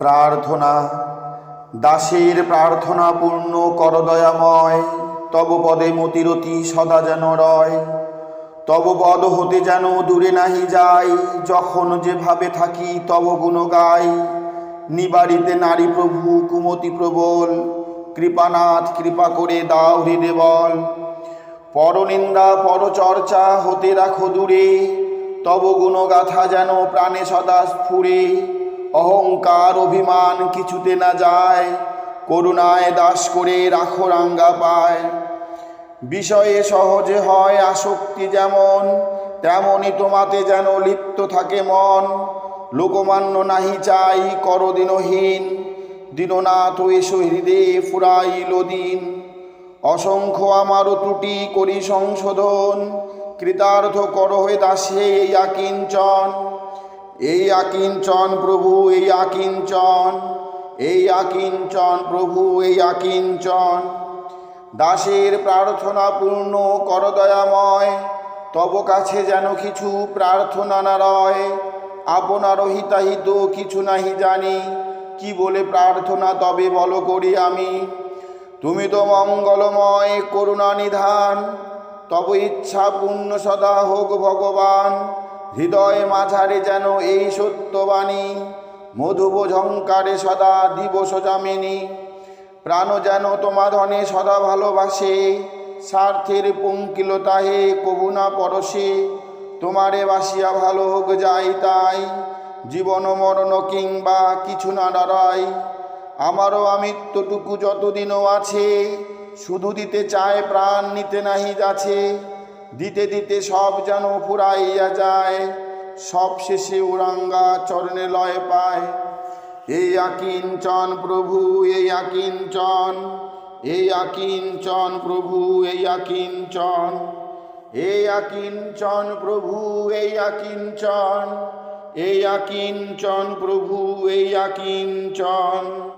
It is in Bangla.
প্রার্থনা। দাসের প্রার্থনা পূর্ণ কর দয়াময়, তব পদে মতিরতি সদা যেন রয়। তব পদ হতে যেন দূরে নাহি যাই, যখন যেভাবে থাকি তব গুণ গাই। নিবারিতে নারী প্রভু, কুমতি প্রবল, কৃপানাথ কৃপা করে দাও হৃদে বল পরনিন্দা, পরচর্চা হতে রাখো দূরে, তব গুণগাথা যেন প্রাণে সদা স্ফুরে। অহংকার অভিমান কিছুতে না যায়, করুণায় দাস করে রাখো রাঙ্গা পায়। বিষয়ে সহজে হয় আসক্তি যেমন তেমনই তোমাতে যেন লিপ্ত থাকে মন। লোকমান্য নাহি চাই করদিনহীন, দীননাথ এসো হৃদে ফুরাইল দিন। অসংখ্য আমারও ত্রুটি করি সংশোধন, কৃতার্থ কর হয়ে দাসে এই আকিঞ্চন এই আকিঞ্চন প্রভু, এই আকিঞ্চন এই আকিঞ্চন প্রভু, এই আকিঞ্চন। দাসের প্রার্থনা পূর্ণ কর দয়াময় তব কাছে যেন কিছু প্রার্থনা না রয়। আপনার হিতাহিত কিছু নাহি জানি, কি বলে প্রার্থনা তবে বল করি আমি। তুমি তো মঙ্গলময়, করুণা নিধান, তব ইচ্ছা পূর্ণ সদা হোক ভগবান। হৃদয় মাঝারে যেন এই সত্যবাণী মধুব ঝঙ্কারে সদা দিবস জামিনী। প্রাণ যেন তোমা ধনে সদা ভালোবাসে, স্বার্থের পঙ্কিলতাহে কবু না পরশে। তোমারে বাসিয়া ভালো হোক যাই তাই, জীবন মরণ কিংবা কিছু না ডরাই আমারও আমৃত্যটুকু যতদিনও আছে, শুধু দিতে চায় প্রাণ নিতে নাহি যাচ্ছে। দিতে দিতে সব যেন ফুরাইয়া যায়। সব শেষে উরাঙ্গা চরণে লয় পায়। এই আকিঞ্চন প্রভু, এই আকিঞ্চন এই আকিঞ্চন প্রভু, এই আকিঞ্চন এই আকিঞ্চন প্রভু, এই আকিঞ্চন এই আকিঞ্চন প্রভু, এই আকিঞ্চন